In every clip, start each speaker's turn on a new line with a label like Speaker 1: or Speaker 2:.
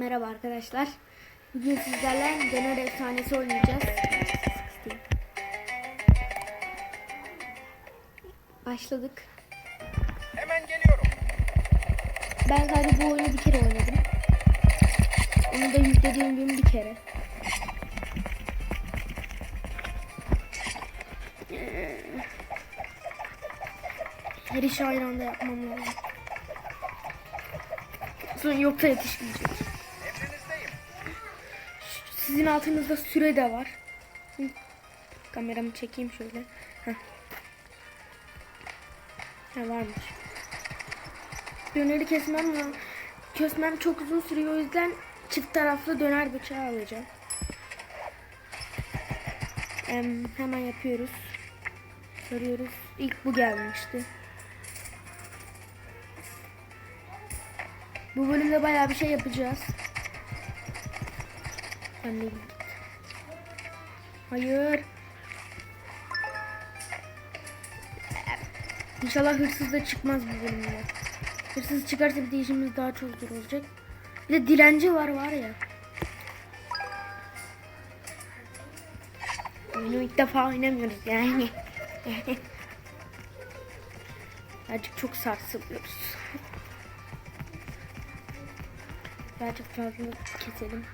Speaker 1: Merhaba arkadaşlar. Bugün sizlerle döner efsanesi oynayacağız. Başladık.
Speaker 2: Hemen geliyorum.
Speaker 1: Ben sadece bu oyunu bir kere oynadım. Onu da yüklediğim gün bir kere. Her işi aynı anda yapmam lazım. Sonra yoksa yetişmeyecek. Sizin altınızda süre de var. Kameramı çekeyim şöyle. Ha varmış. Döneri kesmem lazım. Kesmem çok uzun sürüyor o yüzden çift taraflı döner bıçağı alacağım. Em, hemen yapıyoruz. Sarıyoruz. İlk bu gelmişti. Bu bölümde bayağı bir şey yapacağız. De git. Hayır. İnşallah hırsız da çıkmaz bu bölümde. Hırsız çıkarsa bir de işimiz daha çok zor olacak. Bir de dilenci var var ya. Oyunu ilk defa oynamıyoruz yani. Birazcık çok sarsılıyoruz. Birazcık fazla keselim.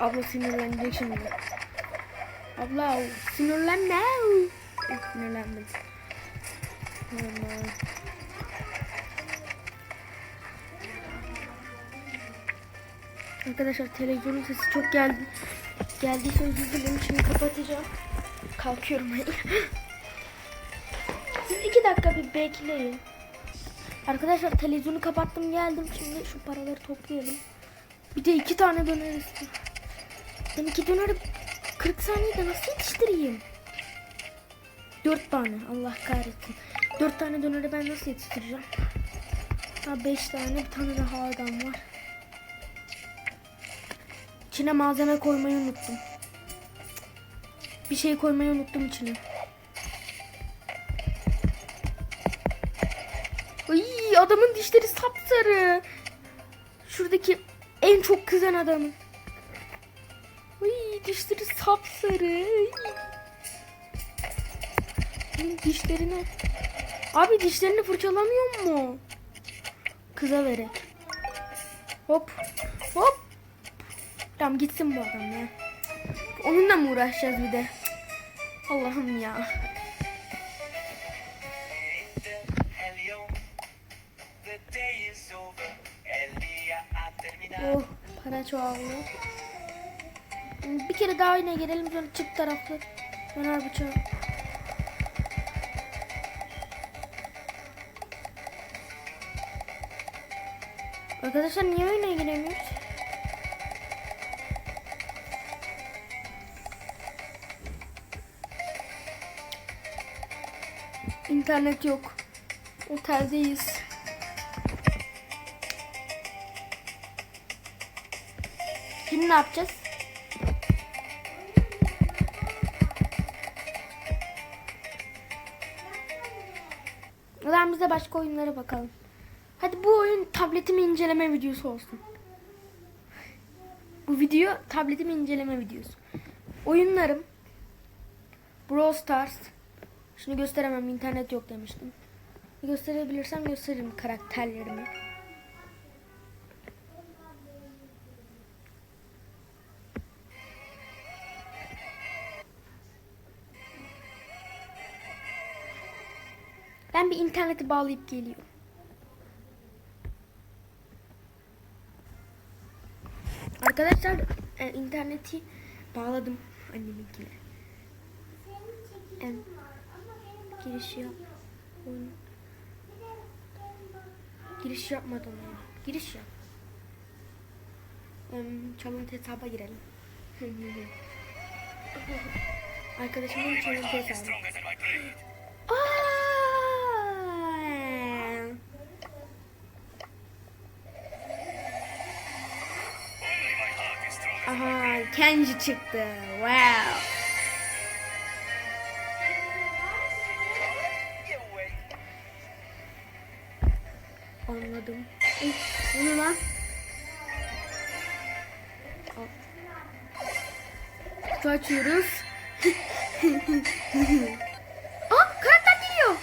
Speaker 1: Abla sinirlenecek şimdi. Abla sinirlenme. Sinirlendim. Aman. Arkadaşlar televizyonun sesi çok geldi. Geldiyse özür dilerim. Şimdi kapatacağım. Kalkıyorum. Siz iki dakika bir bekleyin. Arkadaşlar televizyonu kapattım geldim. Şimdi şu paraları toplayalım. Bir de iki tane döner istiyorum. Ben iki döneri 40 saniyede nasıl yetiştireyim? Dört tane. Allah kahretsin. Dört tane döneri ben nasıl yetiştireceğim? Ha beş tane. Bir tane daha adam var. İçine malzeme koymayı unuttum. Bir şey koymayı unuttum içine. Ay adamın dişleri sapsarı. Şuradaki en çok kızan adamın dişleri sapsarı. Şimdi dişlerini... Abi dişlerini fırçalamıyor mu? Kıza verek. Hop. Hop. Tamam gitsin bu adam ya. Onunla mı uğraşacağız bir de? Allah'ım ya. Oh para çoğalıyor. Bir kere daha yine gelelim sonra çift taraflı. Döner bıçağı. Arkadaşlar niye oyuna giremiyoruz? İnternet yok. Oteldeyiz. Şimdi ne yapacağız? Başka oyunlara bakalım. Hadi bu oyun tabletimi inceleme videosu olsun. Bu video tabletimi inceleme videosu. Oyunlarım Brawl Stars. Şunu gösteremem internet yok demiştim. Gösterebilirsem gösteririm karakterlerimi. Ben bir interneti bağlayıp geliyorum. Arkadaşlar e, interneti bağladım anneminkine. Em, giriş yap. Giriş yapmadım ya. Giriş yap. Em, çalıntı hesaba girelim. Arkadaşımın çalıntı hesabı. Aa! Kenji çıktı. Wow. Anladım. Ey, bu ne lan? Kutu açıyoruz. Aa karakter geliyor.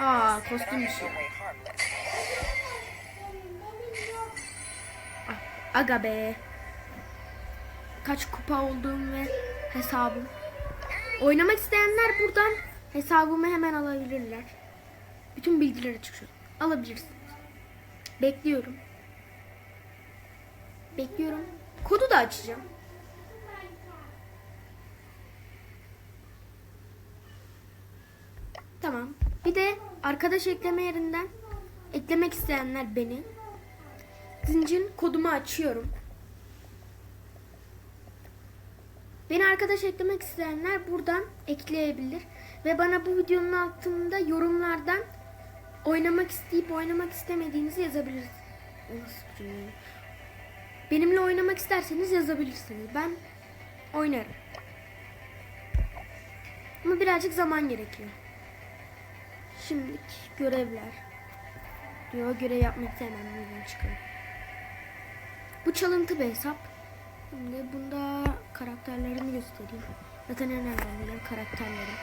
Speaker 1: Aa kostüm işi.
Speaker 3: harmless.
Speaker 1: Aga be. Kaç kupa olduğum ve hesabım. Oynamak isteyenler buradan hesabımı hemen alabilirler. Bütün bilgileri çıkıyor. Alabilirsiniz. Bekliyorum. Bekliyorum. Kodu da açacağım. Tamam. Bir de arkadaş ekleme yerinden eklemek isteyenler beni zincirin kodumu açıyorum. Beni arkadaş eklemek isteyenler buradan ekleyebilir ve bana bu videonun altında yorumlardan oynamak isteyip oynamak istemediğinizi yazabilirsiniz. Benimle oynamak isterseniz yazabilirsiniz. Ben oynarım. Ama birazcık zaman gerekiyor. Şimdilik görevler. Diyor görev yapmak istemem. Çıkalım. Bu çalıntı bir hesap. Şimdi bunda karakterlerimi göstereyim. Zaten en önemli karakterlerim.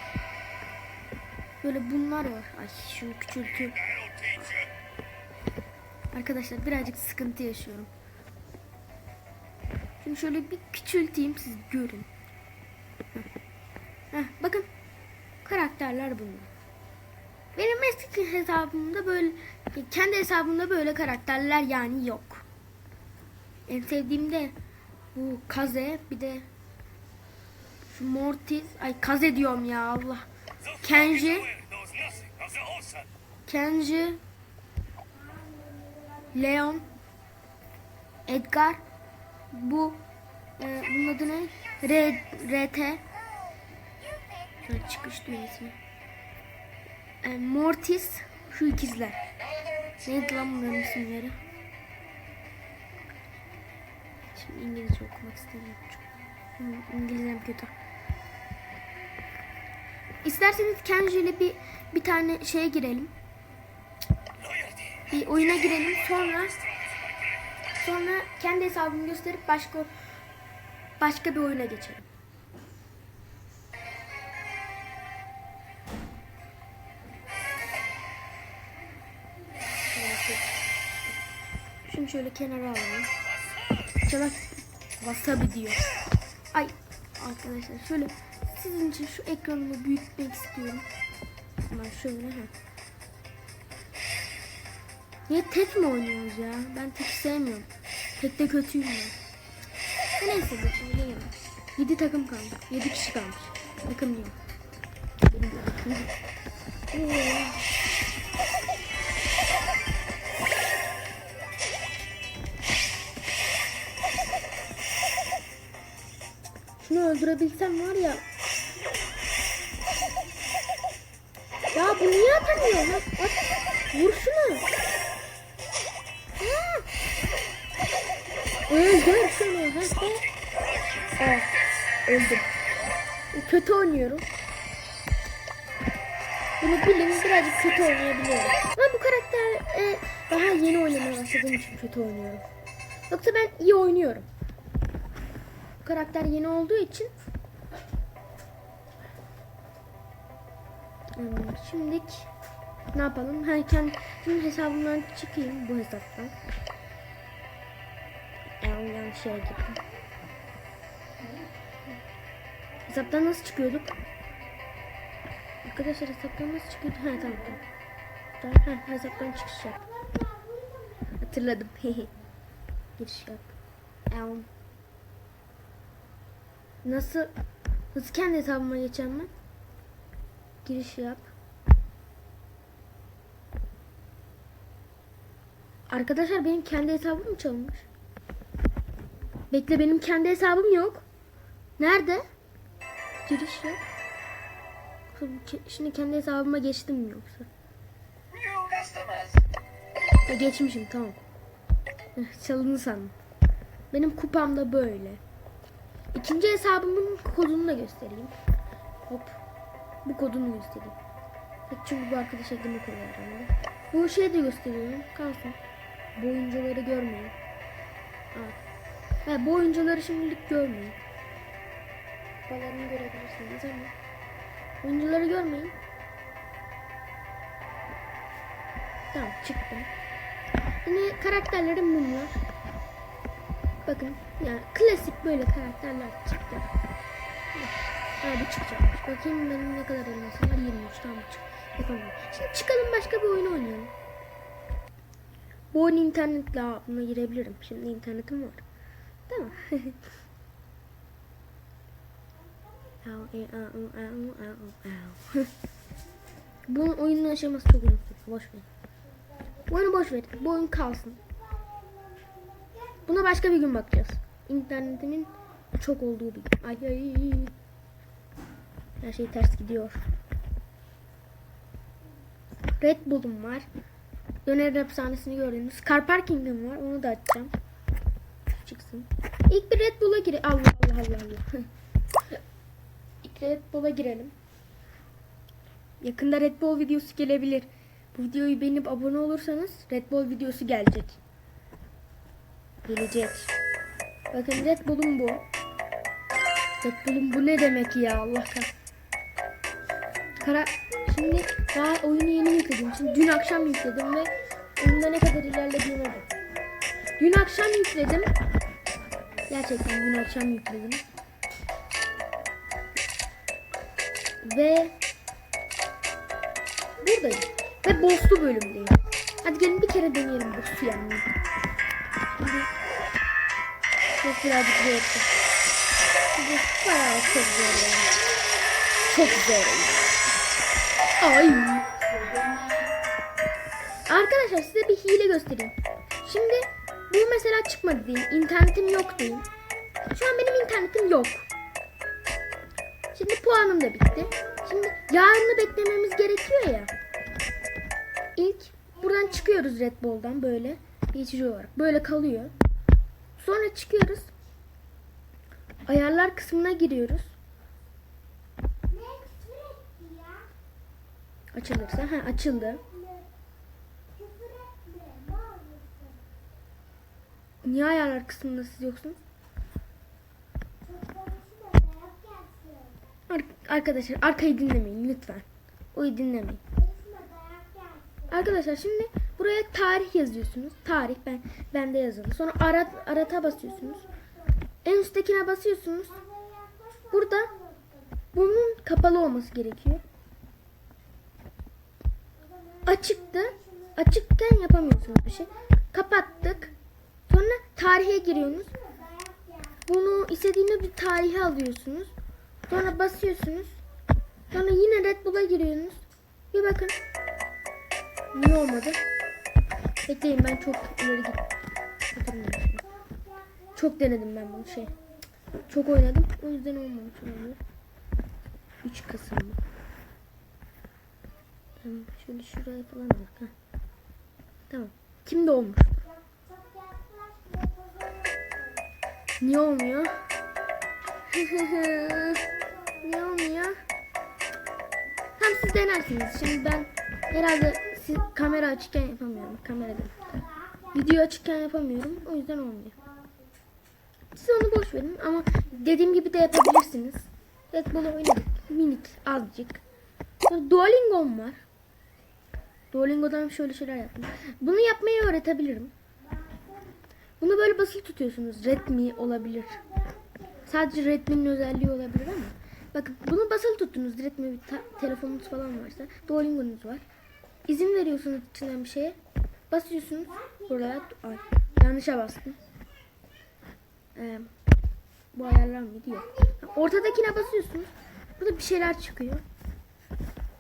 Speaker 1: Böyle bunlar var. Ay şunu
Speaker 2: teacher.
Speaker 1: Arkadaşlar birazcık sıkıntı yaşıyorum. Şimdi şöyle bir küçülteyim siz görün. Heh. Heh, bakın karakterler bunlar. Benim eski hesabımda böyle kendi hesabımda böyle karakterler yani yok. En sevdiğim de bu Kaze bir de şu Mortis ay Kaze diyorum ya Allah. Kenji.
Speaker 2: Kenji,
Speaker 1: Leon, Edgar, bu e, bunun adı ne? R, RT. Şöyle çıkış düğmesine. E, Mortis, şu ikizler. Neydi lan bunların isimleri? İngilizce okumak istemiyorum. Hı, İngilizcem kötü. İsterseniz Kenji ile bir bir tane şeye girelim. Bir oyuna girelim sonra sonra kendi hesabımı gösterip başka başka bir oyuna geçelim. Şunu şöyle kenara alalım. Çalak wasabi diyor. Ay arkadaşlar şöyle sizin için şu ekranımı büyütmek istiyorum. Hemen şöyle ha. Niye tek mi oynuyoruz ya? Ben tek sevmiyorum. Tek de kötüyüm ben. Neyse bu oynayalım. 7 takım kaldı. 7 kişi kalmış. Takım yok. Benim de takım Şunu öldürebilsem var ya. Ya bu niye atamıyor? At, at. Vur şunu. Öldür şunu. Ha. Evet, öldüm. Kötü oynuyorum. Bunu bilin birazcık kötü oynayabiliyorum. Ama bu karakter e, daha yeni oynamaya başladığım için kötü oynuyorum. Yoksa ben iyi oynuyorum. Karakter yeni olduğu için Şimdilik ne yapalım? Ha, kendi hesabımdan çıkayım bu hesaptan. Yani yanlış şeye gittim. Hesaptan nasıl çıkıyorduk? Arkadaşlar hesaptan nasıl çıkıyorduk? Ha tamam tamam. Ha, hesaptan çıkış yap. Hatırladım. Giriş yap. Elm. Nasıl nasıl kendi hesabıma geçeceğim ben? Giriş yap. Arkadaşlar benim kendi hesabım mı çalınmış? Bekle benim kendi hesabım yok. Nerede? giriş yap. Şimdi kendi hesabıma geçtim mi yoksa? Ha, geçmişim tamam. Çalını sandım. Benim kupam da böyle. İkinci hesabımın kodunu da göstereyim. Hop. Bu kodunu göstereyim. Çünkü bu arkadaş var herhalde. Bu şeyi de gösteriyorum. Kalsın. Bu oyuncuları görmeyin. Aa. Ha, bu oyuncuları şimdilik görmeyin. Kupalarını görebilirsiniz ama. Oyuncuları görmeyin. Tamam çıktım. Yine karakterlerim bunlar. Bakın yani klasik böyle karakterler çıktı. Abi çıkacakmış. Bakayım benim ne kadar elmasım var? 23 tamam çık. Yapamam. Şimdi çıkalım başka bir oyun oynayalım. Bu oyun internetle buna girebilirim. Şimdi internetim var. Tamam. E. Bu oyunun aşaması çok uzun. Boş ver. Bu oyunu boş ver. Bu oyun kalsın. Buna başka bir gün bakacağız. İnternetimin çok olduğu bir. Ay ay. Her şey ters gidiyor. Red Bull'um var. Döner hapishanesini gördünüz. Car Parking'im var. Onu da açacağım. Çıksın. İlk bir Red Bull'a gire. Allah Allah Allah Allah. İlk Red Bull'a girelim. Yakında Red Bull videosu gelebilir. Bu videoyu beğenip abone olursanız Red Bull videosu gelecek. Gelecek. Bakın Red Bull'um bu. Red Bull'um bu ne demek ya Allah kah. Kara şimdi daha oyunu yeni yükledim. Şimdi dün akşam yükledim ve oyunda ne kadar ilerlediğime bak. Dün akşam yükledim. Gerçekten dün akşam yükledim. Ve buradayım. Ve boss'lu bölümdeyim. Hadi gelin bir kere deneyelim boss'u yenmeyi. Şimdi çok birazcık zor etti. Bayağı çok zor yani. Çok zor Ay. Arkadaşlar size bir hile göstereyim. Şimdi bu mesela çıkmadı diyeyim. İnternetim yok diyeyim. Şu an benim internetim yok. Şimdi puanım da bitti. Şimdi yarını beklememiz gerekiyor ya. İlk buradan çıkıyoruz Red Bull'dan böyle geçici olarak. Böyle kalıyor. Sonra çıkıyoruz. Ayarlar kısmına giriyoruz. Açılırsa. Ha açıldı. Niye ayarlar kısmında siz yoksunuz? Ar- arkadaşlar arkayı dinlemeyin lütfen. Oyu dinlemeyin. Arkadaşlar şimdi buraya tarih yazıyorsunuz. Tarih ben bende yazılı. Sonra arat arata basıyorsunuz. En üsttekine basıyorsunuz. Burada bunun kapalı olması gerekiyor. Açıktı. Açıkken yapamıyorsunuz bir şey. Kapattık. Sonra tarihe giriyorsunuz. Bunu istediğiniz bir tarihe alıyorsunuz. Sonra basıyorsunuz. Sonra yine Red Bull'a giriyorsunuz. Bir bakın. Niye olmadı? Bekleyin ben çok ileri gittim. Çok denedim ben bunu şey. Çok oynadım. O yüzden olmamış olabilir. 3 Kasım mı? Şöyle şuraya falan bak. Ha. Tamam. Kimde olmuş? Niye olmuyor? Niye olmuyor? Tam siz denersiniz. Şimdi ben herhalde siz, kamera açıkken yapamıyorum. Kamerada. Video açıkken yapamıyorum. O yüzden olmuyor. Siz onu boş verin ama dediğim gibi de yapabilirsiniz. Red Bull'u oynadık. Minik azıcık. Sonra Duolingo'm var. Duolingo'dan şöyle şeyler yaptım. Bunu yapmayı öğretebilirim. Bunu böyle basılı tutuyorsunuz. Redmi olabilir. Sadece Redmi'nin özelliği olabilir ama. Bakın bunu basılı tuttunuz. Redmi bir telefonunuz falan varsa. Duolingo'nuz var. İzin veriyorsunuz içinden bir şeye. Basıyorsunuz. Buraya. Ay, yanlışa bastım. Ee, bu ayarlar mıydı? Yok. Ortadakine basıyorsunuz. Burada bir şeyler çıkıyor.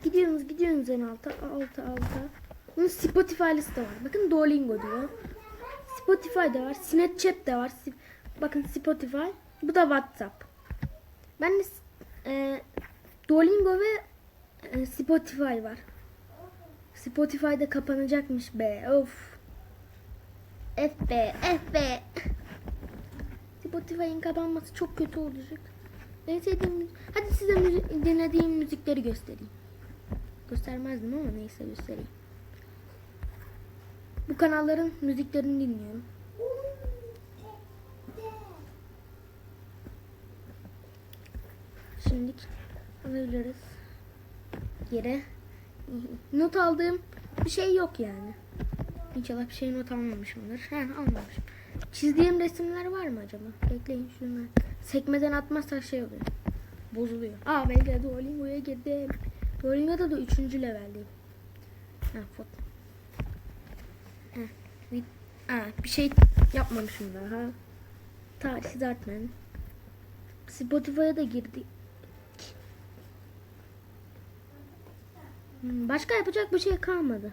Speaker 1: Gidiyorsunuz gidiyorsunuz en alta. Alta alta. Bunun Spotify'lısı da var. Bakın Duolingo diyor. Spotify de var. Snapchat de var. Bakın Spotify. Bu da WhatsApp. Ben de e, Duolingo ve e, Spotify var. Spotify'da kapanacakmış be. Of. F be, F be. Spotify'ın kapanması çok kötü olacak. En sevdiğim müzik- Hadi size müzi- dinlediğim müzikleri göstereyim. Göstermezdim ama neyse göstereyim. Bu kanalların müziklerini dinliyorum. Şimdi alabiliriz. Yere. Not aldığım bir şey yok yani. İnşallah bir şey not almamışımdır. He almamışım. Çizdiğim resimler var mı acaba? Bekleyin şunlar. Sekmeden atmazsak şey oluyor. Bozuluyor. Aa ben de Duolingo'ya girdim. Duolingo'da da 3. leveldeyim. Ha foto. Ha, bir, ha, bir şey yapmamışım daha. Tarih zaten. Spotify'a da girdik. Başka yapacak bir şey kalmadı.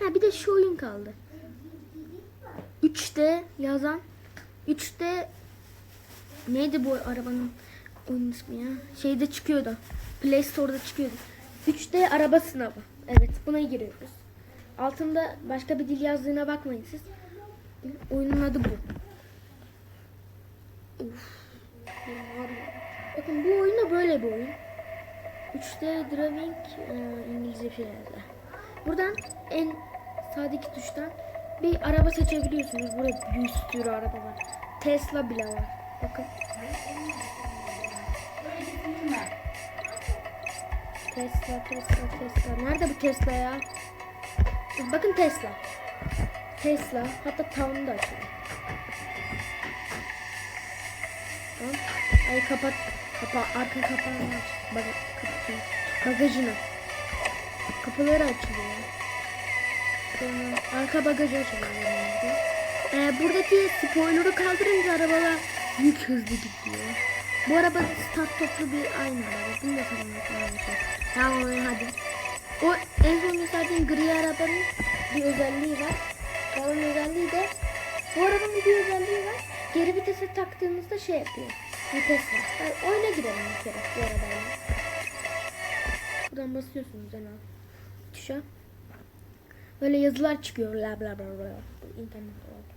Speaker 1: Ha bir de şu oyun kaldı. 3'te yazan 3'te neydi bu arabanın oyun ismi ya? Şeyde çıkıyordu. Play Store'da çıkıyordu. 3'te araba sınavı. Evet buna giriyoruz. Altında başka bir dil yazdığına bakmayın siz. Oyunun adı bu. Uf. Bakın bu oyun da böyle bir oyun. 3'te driving e, İngilizce bir şey. Buradan en sağdaki tuştan bir araba seçebiliyorsunuz. Burada bir sürü araba var. Tesla bile var. Bakın. Tesla, Tesla, Tesla. Nerede bu Tesla ya? Bakın Tesla. Tesla. Hatta tavanı da açıyor. Ay kapat. Kapa, arka kapağını aç. Bak, kapatayım. Bagajını. Kapıları açılıyor. Arka bagajı açılıyor. genelde. Ee, buradaki spoiler'ı kaldırınca arabalar yük hızlı gidiyor. Bu araba start toplu bir aynı araba. Bunu da tanımlamak lazım. Tamam hadi. O en son gösterdiğim gri arabanın bir özelliği var. Onun özelliği de bu arabanın bir özelliği var. Geri vitese taktığınızda şey yapıyor. Vites var. Yani oyuna girelim bir kere bu arabayla. Buradan basıyorsunuz en alt tuşa. Böyle yazılar çıkıyor. Bla bla bla bla. İnternet olarak.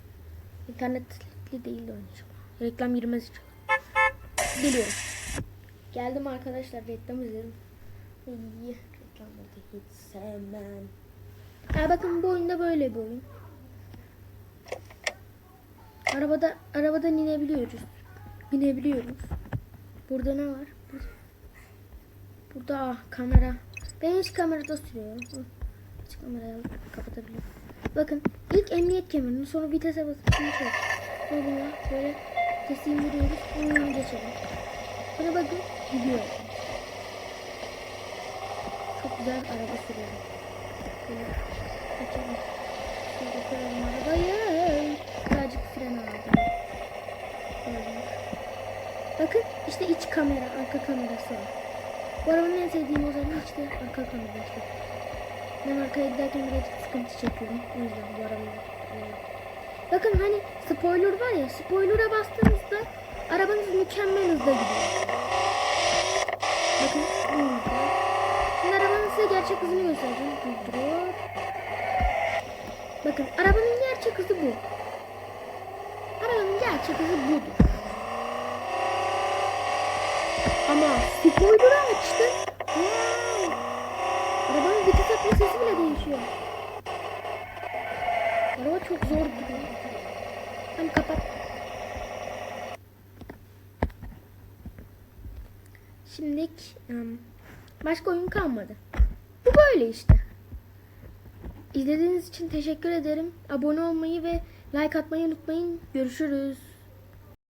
Speaker 1: İnternetli değil de oynayacağım. Reklam girmez için. Geliyorum. Geldim arkadaşlar reklam izledim. İyi. Reklamları hiç sevmem. Ha bakın bu oyunda böyle bir oyun. Arabada arabadan inebiliyoruz. Binebiliyoruz. Burada ne var? Burada, Burada ah, kamera. Ben hiç kamerada sürüyorum. Hiç kamerayı alıp kapatabiliyorum. Bakın ilk emniyet kemerini sonra vitese basıp çek. Böyle ya, böyle vitesi indiriyoruz. Onu geçelim. Buna bakın gidiyor. Çok güzel araba sürüyorum. Böyle geçelim. Şöyle koyalım arabayı. Birazcık fren aldım. Böyle. Bakın işte iç kamera, arka kamerası var. Bu arabanın en sevdiğim özelliği işte arka kamerası. Ben arkaya giderken birazcık sıkıntı çekiyorum. O yüzden bu arabayı. Bakın hani spoiler var ya, spoiler'a bastığınızda arabanız mükemmel hızda gidiyor. Bakın bu hızda. Şimdi arabanın size gerçek hızını göstereceğim. Durduruyor. Bakın arabanın gerçek hızı bu. Arabanın gerçek hızı budur. Ama spoiler'ı açtı. Wow. Arabanın vites atma sesi bile değişiyor. Araba çok zor gidiyor. Tamam kapat. Şimdilik em, başka oyun kalmadı. Bu böyle işte. İzlediğiniz için teşekkür ederim. Abone olmayı ve like atmayı unutmayın. Görüşürüz.